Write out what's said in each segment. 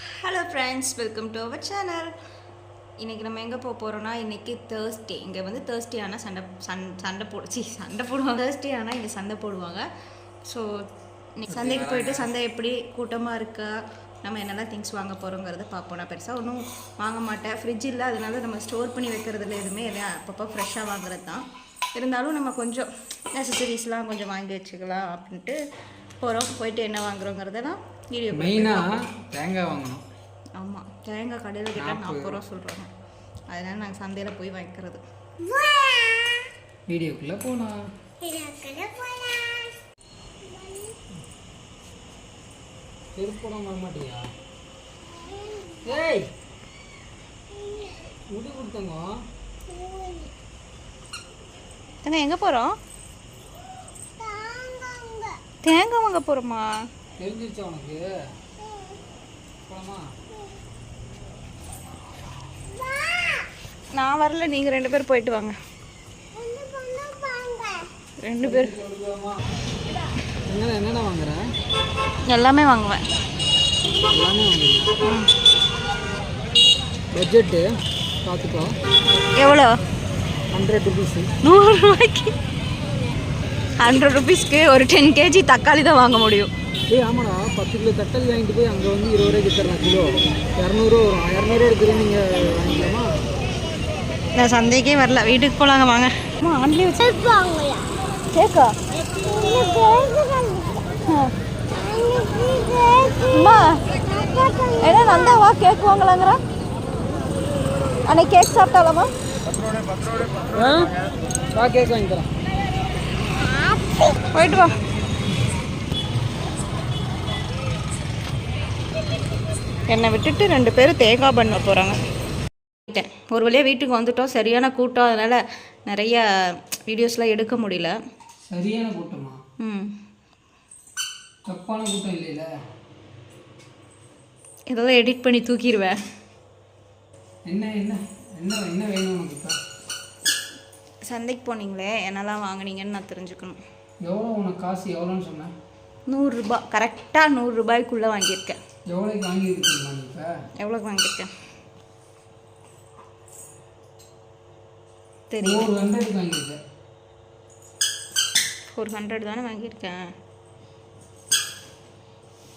Hello friends welcome to our channel இன்றைக்கி நம்ம எங்கே போக போகிறோம்னா இன்றைக்கி தேர்ஸ்டே இங்கே வந்து தேர்ஸ்டே ஆனால் சண்டை சண் சண்டை போடு சண்டை போடுவாங்க. தேர்ஸ்டே ஆனால் இங்கே சண்டை போடுவாங்க. ஸோ சந்தைக்கு போயிட்டு சந்தை எப்படி கூட்டமாக இருக்கா நம்ம என்னெல்லாம் திங்ஸ் வாங்க போகிறோங்கிறத பார்ப்போம். நான் பெருசாக ஒன்றும் வாங்க மாட்டேன். ஃப்ரிட்ஜ் இல்லை அதனால நம்ம ஸ்டோர் பண்ணி வைக்கிறதுல எதுவுமே எல்லாம் அப்பப்போ ஃப்ரெஷ்ஷாக வாங்குறது தான். இருந்தாலும் நம்ம கொஞ்சம் நெசசரிஸ்லாம் கொஞ்சம் வாங்கி வச்சுக்கலாம் அப்படின்ட்டு போகிறோம் போயிட்டு என்ன வாங்குறோங்கிறதெல்லாம் வீடியோ மெயினாக தேங்காய் வாங்கணும். ஆமாம் தேங்காய் கடையில் கேட்டால் நாற்பது ரூபா சொல்கிறாங்க அதனால நாங்கள் சந்தையில் போய் வாங்கிக்கிறது. வீடியோக்குள்ளே போனா செருப்படம் வர மாட்டியா? ஏய்! முடி கொடுத்தங்க. தங்க எங்கே போகிறோம் தேங்காய் வாங்க. போகிறோமா தெரிஞ்சிருச்சா உனக்கு? போலாமா? நான் வரல நீங்கள் ரெண்டு பேர் போயிட்டு வாங்க. ரெண்டு பேர். என்னென்ன என்னென்ன வாங்குற? எல்லாமே வாங்குவேன். எல்லாமே வாங்குறீங்க பட்ஜெட்டு பார்த்துக்கோ எவ்வளோ? ஹண்ட்ரட் ருபீஸு நூறுரூவாய்க்கு ஹண்ட்ரட் ருபீஸ்க்கு ஒரு டென் கேஜி தக்காளி தான் வாங்க முடியும். ஏய் ஆமாடா பத்து கிலோ தக்காளி வாங்கிட்டு போய் அங்கே வந்து இருபது ரூபாய்க்கு தரலாம் கிலோ. இரநூறுவா வரும். இரநூறுவா இருக்கிற நீங்கள் வாங்கிக்கலாமா? நான் சந்தைக்கே வரல. வீட்டுக்கு போகலாங்க வாங்க. அம்மா ஆன்லேயே வச்சு கேக்கா அம்மா ஏன்னா நந்தா வா கேக் வாங்கலாங்கிற. அன்னைக்கு கேக் சாப்பிட்டாலாமா வா கேக் போயிட்டு வா. என்னை விட்டுட்டு ரெண்டு பேரும் தேங்காய் பண்ண போகிறாங்க ஒரு வழியாக வீட்டுக்கு வந்துட்டோம். சரியான கூட்டம். அதனால் நிறைய வீடியோஸ்லாம் எடுக்க முடியல. சரியான கூட்டமா? ம். தப்பான கூட்டம் இல்லைல்ல இதெல்லாம் எடிட் பண்ணி தூக்கிடுவேன். என்ன என்ன என்ன என்ன வேணும் உனக்கு இப்போ? சந்தைக்கு போனீங்களே? என்னெல்லாம் வாங்குனீங்கன்னு நான் தெரிஞ்சுக்கணும். எவ்வளோ உனக்கு காசு? எவ்வளோன்னு சொன்னேன் நூறுரூபா கரெக்டாக நூறுரூபாய்க்குள்ளே வாங்கியிருக்கேன். எவ்வளோக்கு வாங்கியிருக்கீங்களா இப்போ. எவ்வளோக்கு வாங்கியிருக்கேன் தெரியும். ஒரு ஹண்ட்ரடுக்கு வாங்கியிருக்கேன் ஃபோர் ஹண்ட்ரட் தானே வாங்கியிருக்கேன்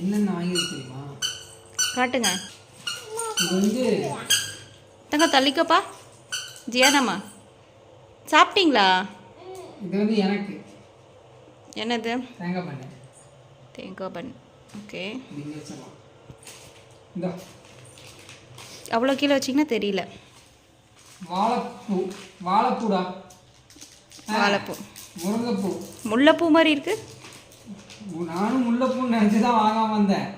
என்னென்ன வாங்கியிருக்கு தெரியுமா? காட்டுங்க. இது வந்து தங்க தள்ளிக்கப்பா. ஜியானம்மா. சாப்பிட்டீங்களா? இது வந்து எனக்கு. என்னது? தேங்காய் பண்ணேன் தேங்காய் பன் ஓகே. இந்த. அவ்வளோ கீழே வச்சிங்கன்னா தெரியல. வாழைப்பூ வாழைப்பூடா. வாழைப்பூ. முருங்கைப்பூ. முல்லைப்பூ மாதிரி இருக்கு? நானும் முல்லைப்பூன்னு நினச்சி தான் வாங்காம வந்தேன்.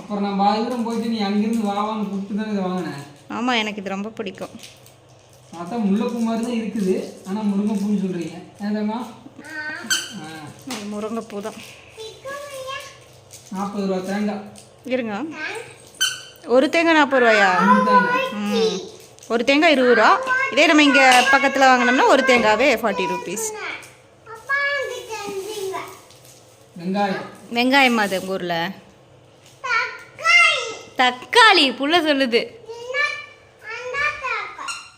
அப்புறம் நான் பாதிபுரம் போயிட்டு நீ அங்கேருந்து வாவான்னு கூப்பிட்டு தான் இதை வாங்கினேன். ஆமாம் எனக்கு இது ரொம்ப பிடிக்கும். பார்த்தா முல்லைப்பூ மாதிரி தான் இருக்குது. ஆனால் முருங்கைப்பூன்னு சொல்கிறீங்க இது முருங்கைப்பூ தான். நாற்பது ரூபா தேங்காய். இருங்க. ஒரு தேங்காய் நாற்பது ரூபாயா? ம். ஒரு தேங்காய் இருபது ரூபா. இதே நம்ம இங்கே பக்கத்தில் வாங்கினோம்னா ஒரு தேங்காவே ஃபார்ட்டி ருபீஸ் வெங்காயம். அது உங்கள் ஊரில்? தக்காளி. புள்ள சொல்லுது.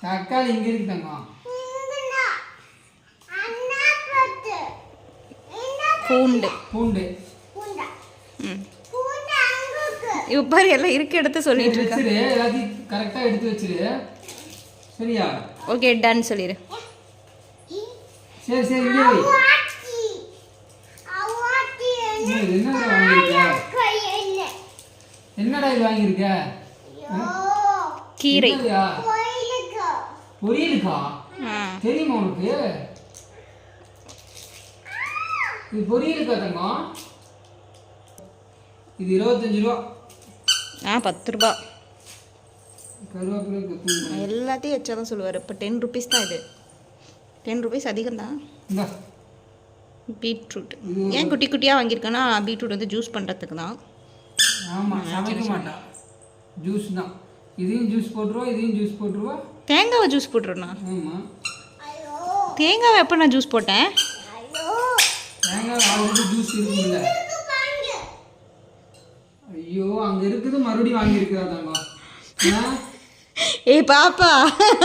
தக்காளி இங்கே இருக்கு தங்கம் பூண்டு. பூண்டு. ம். இப்போ பாரு எல்லாம் இருக்க எடுத்து சொல்லிட்டு இருக்கா. வச்சிரு எல்லாத்தையும் கரெக்டாக எடுத்து வச்சிரு. சரியா? ஓகே டன் சொல்லிடு சரி சரி இங்கே என்னடா வாங்கியிருக்க? என்னடா இது வாங்கியிருக்க? கீரை? பொரியலுக்கா. தெரியுமா உனக்கு? இது பொரியலுக்கா தங்கம்? இது இருபத்தஞ்சு ரூபா. ஆ பத்து ரூபா எல்லாத்தையும் வச்சா தான் சொல்லுவார். இப்போ டென் ருபீஸ் தான் இது. டென் ருபீஸ் அதிகம் தான் இந்தா பீட்ரூட் ஏன் குட்டி குட்டியாக வாங்கியிருக்கேன்னா பீட்ரூட் வந்து ஜூஸ் பண்ணுறதுக்கு தான். ஆமாம் சமைக்க ஜூஸ் தான். இதையும் ஜூஸ் போட்டுருவா இதையும் ஜூஸ் போட்டுருவா. தேங்காவை ஜூஸ் போட்டுருண்ணா ஆமாம் தேங்காவை எப்போ நான் ஜூஸ் போட்டேன்? தேங்காய் ஜூஸ் இருக்குல்ல ஐயோ அங்க இருக்குது மறுபடியும் வாங்கியிருக்கிறா தங்கம் ஆ? ஏய் பாப்பா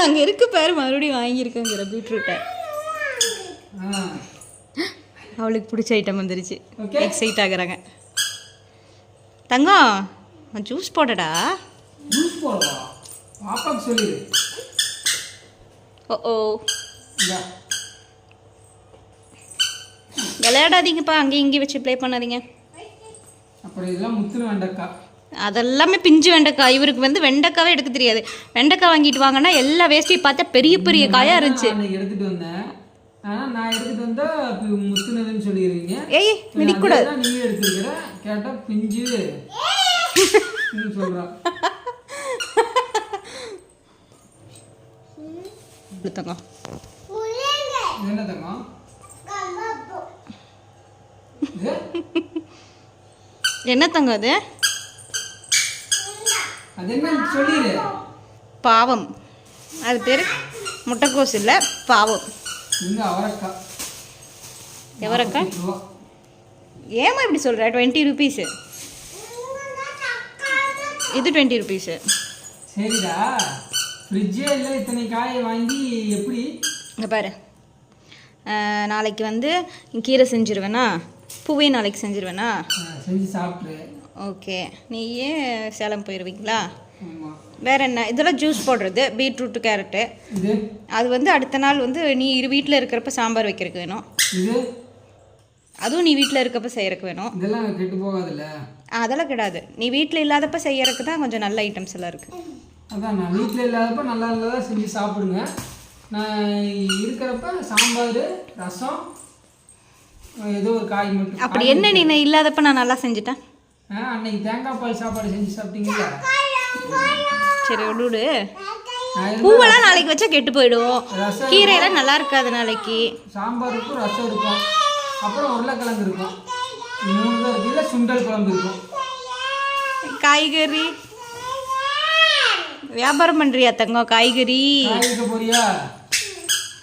அங்கே இருக்கு பாரு மறுபடியும் வாங்கியிருக்கேங்கிற பீட்ரூட்டை. அவளுக்கு பிடிச்ச ஐட்டம் வந்துருச்சு. எக்ஸைட் ஆகுறாங்க. தங்கம் ஜூஸ் போடடா. ஜூஸ் போடவா? பாப்பாக்கு சொல்லிடு ஓ ஓ. விளையாடாதீங்கப்பா அங்கேயும் இங்கேயும் வச்சு ப்ளே பண்ணாதீங்க. அப்புறம் இதெல்லாம் முத்துன வெண்டைக்காய். அதெல்லாமே பிஞ்சு வெண்டைக்காய். இவருக்கு வந்து வெண்டைக்காவே எடுக்க தெரியாது. வெண்டைக்காய் வாங்கிட்டு வாங்கன்னா எல்லா வேஸ்ட்டையும் பார்த்தா பெரிய பெரிய காயாக இருந்துச்சு. எடுத்துட்டு வந்தேன். ஆனா நான் எடுத்துட்டு வந்தா இப்ப முத்துனதுன்னு சொல்லிடுறீங்க. ஏய் அதேதான் நீ எடுத்துக்கிற கேட்டா பிஞ்சு. இது என்ன தங்கம்? என்ன தங்கம் அது? பாவம். அது பேர் முட்டைக்கோஸ் இல்லை பாவம். எவரக்கா. ஏமா இப்படி சொல்கிற டுவெண்ட்டி ருபீஸு இது டுவெண்ட்டி ருபீஸு சரிடா. ஃப்ரிட்ஜே இல்லை இத்தனை காயை வாங்கி எப்படி? இங்கே பாரு. நாளைக்கு வந்து கீரை செஞ்சிருவேனா? பூவே நாளைக்கு செஞ்சிருவேனா? செஞ்சு சாப்பிட்ரு ஓகே. நீயே சேலம் போயிடுவீங்களா வேற என்ன? இதெல்லாம் ஜூஸ் போடுறது பீட்ரூட்டு கேரட்டு அது வந்து அடுத்த நாள் வந்து நீ இரு வீட்டில் இருக்கிறப்ப சாம்பார் வைக்கிறதுக்கு வேணும். அதுவும் நீ வீட்டில் இருக்கப்ப செய்யறதுக்கு வேணும். இதெல்லாம் கெட்டு போகாதுல்ல? அதெல்லாம் கிடையாது நீ வீட்டில் இல்லாதப்ப செய்யறதுக்கு தான் கொஞ்சம் நல்ல ஐட்டம்ஸ் எல்லாம் இருக்குது அதான் நான் வீட்டில் இல்லாதப்ப நல்லா நல்லதாக செஞ்சு சாப்பிடுங்க. நான் இருக்கிறப்ப சாம்பார் ரசம் ஏதோ ஒரு காய் மட்டும். அப்படி என்ன நீ நான் இல்லாதப்ப நான் நல்லா செஞ்சுட்டேன் ஆ அன்னைக்கு தேங்காய் பால் சாப்பாடு செஞ்சு சாப்பிட்டீங்கல்ல சரி விடு பூவெல்லாம் நாளைக்கு வச்சா கெட்டு போயிடும். கீரையெல்லாம் நல்லா இருக்காது நாளைக்கு. சாம்பார் இருக்கும் ரசம் இருக்கும். அப்புறம் உருளைக்கிழங்கு இருக்கும். மூணு தான் இருக்கு. இல்லை சுண்டல் குழம்பு இருக்கும். காய்கறி. வியாபாரம் பண்றியா தங்கம் காய்கறி? போறியா?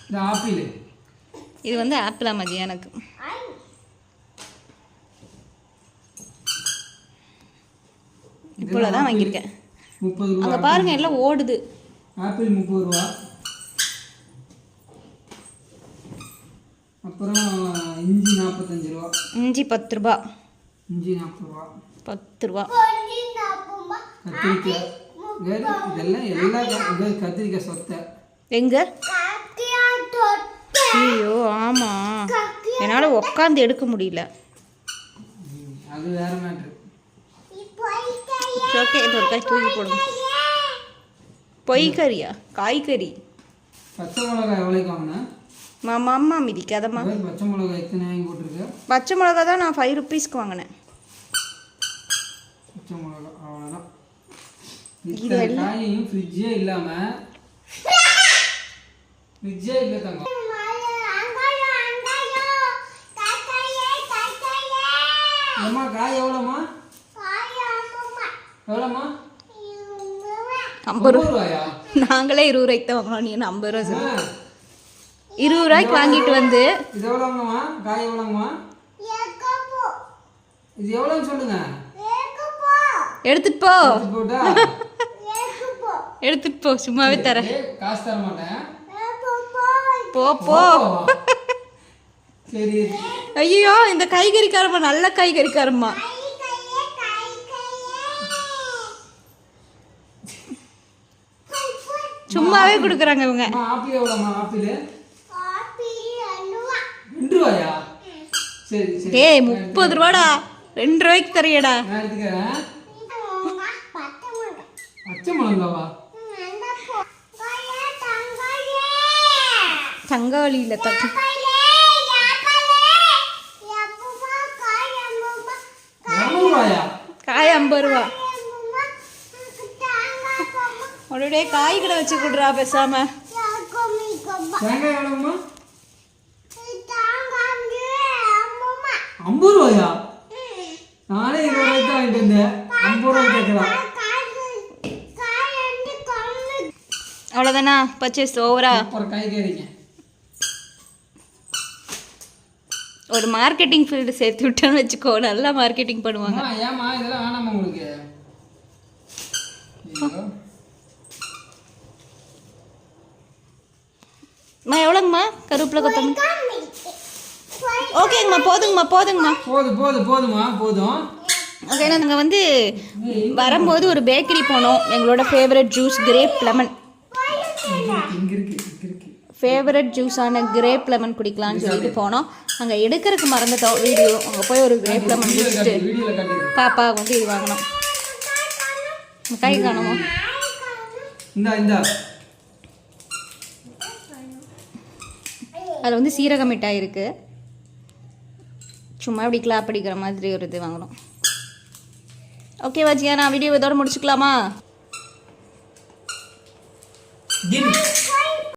இந்த ஆப்பிள். இது வந்து ஆப்பிளா மதி எனக்கு இவ்வளோதான் வாங்கியிருக்கேன். முப்பது ரூபா அங்கே பாருங்க எல்லாம் ஓடுது. ஆப்பிள் முப்பது ரூபா அப்புறம் இஞ்சி நாற்பத்தஞ்சு ரூபா இஞ்சி பத்து ரூபா இஞ்சி நாற்பது ரூபா பத்து ரூபா கத்திரிக்காய். வேறு இதெல்லாம் எல்லா இது கத்திரிக்காய் சொத்தை. எங்க? ஐயோ ஆமா. என்னால் உக்காந்து எடுக்க முடியல. அது வேற மேட்ரு. ஓகே இது ஒரு காய் தூக்கி போடுங்க பொய்கறியா காய்கறி பச்சை மிளகாய் எவ்வளோக்கு வாங்கினேன் மாமா அம்மா மிதிக்காதம்மா பச்சை மிளகாய் எத்தனை வாங்கி போட்டிருக்க பச்சை மிளகா தான் நான் ஃபைவ் ருபீஸ்க்கு வாங்கினேன். பச்சை மிளகாய் அவ்வளோதான். இத்தனை காயையும் ஃப்ரிட்ஜே இல்லாமல் ஃப்ரிட்ஜே இல்லை தங்கம். ஏம்மா காய் எவ்வளோம்மா? எவ்வளோம்மா? ஐம்பது ரூபா ரூபாயா? நாங்களே இருபது ரூபாய்க்கு தான் வாங்கினோம் நீ ஐம்பது ரூபா சொல்லு. இருபது ரூபாய்க்கு வாங்கிட்டு வந்து இது எவ்வளோங்கம்மா? காய் எவ்வளோங்கம்மா? இது எவ்வளோன்னு சொல்லுங்க. எடுத்துட்டு போ. எடுத்துட்டு போ. சும்மாவே தரேன் காசு தர மாட்டேன். போ போ. சரி. ஐயோ இந்த காய்கறிக்காரம்மா நல்ல காய்கறிக்காரம்மா. சும்மாவே கொடுக்குறாங்க இவங்க. அம்மா ஆப்பிள் எவ்வளோம்மா ஆப்பிள்? ரெண்டு ரூபாயா? சரி சரி. டேய் முப்பது ரூபாடா. ரெண்டு ரூபாய்க்கு தரையடா நான் எடுத்துக்கிறேன். பச்சை மிளகாவா? இரநூறுவாயா காய் ஐம்பது ரூபா. உடனே காய் கடை வச்சு கொடுறா பேசாம. ஐம்பது ரூபாயா? நானே இருபது ரூபாய்க்கு தான் வாங்கிட்டு ஐம்பது ரூபாய் கேட்குறான் அவ்வளோதானா பர்ச்சேஸ் ஓவரா? ஒரு மார்க்கெட்டிங் ஃபீல்டு சேர்த்து விட்டோன்னு வச்சுக்கோ. நல்லா மார்க்கெட்டிங் பண்ணுவாங்க. ஏம்மா இதெல்லாம் வேணாமா உங்களுக்கு? அம்மா எவ்வளோங்கம்மா கருவேப்பிலை கொத்தமல்லி. ஓகேங்கம்மா போதுங்கம்மா போதுங்கம்மா. போதும் போதும் போதுமா போதும். ஓகே நாங்கள் வந்து வரும்போது ஒரு பேக்கரி போனோம். எங்களோட favourite juice grape lemon favourite ஜூஸான grape lemon குடிக்கலாம்னு சொல்லிட்டு போனோம். அங்கே எடுக்கிறதுக்கு மறந்துட்டோம். வீடியோ அங்கே போய் ஒரு கிரேப் லெமன் குடிச்சிட்டு பாப்பா வந்து இது வாங்கணும். கை காணுமோ? இந்தா இந்தா. அதில் வந்து சீரக மிட்டாய் இருக்குது சும்மா இப்படி கிளாப் அடிக்கிற மாதிரி ஒரு இது வாங்கணும். ஓகே ஜியா நான் வீடியோ இதோட முடிச்சுக்கலாமா?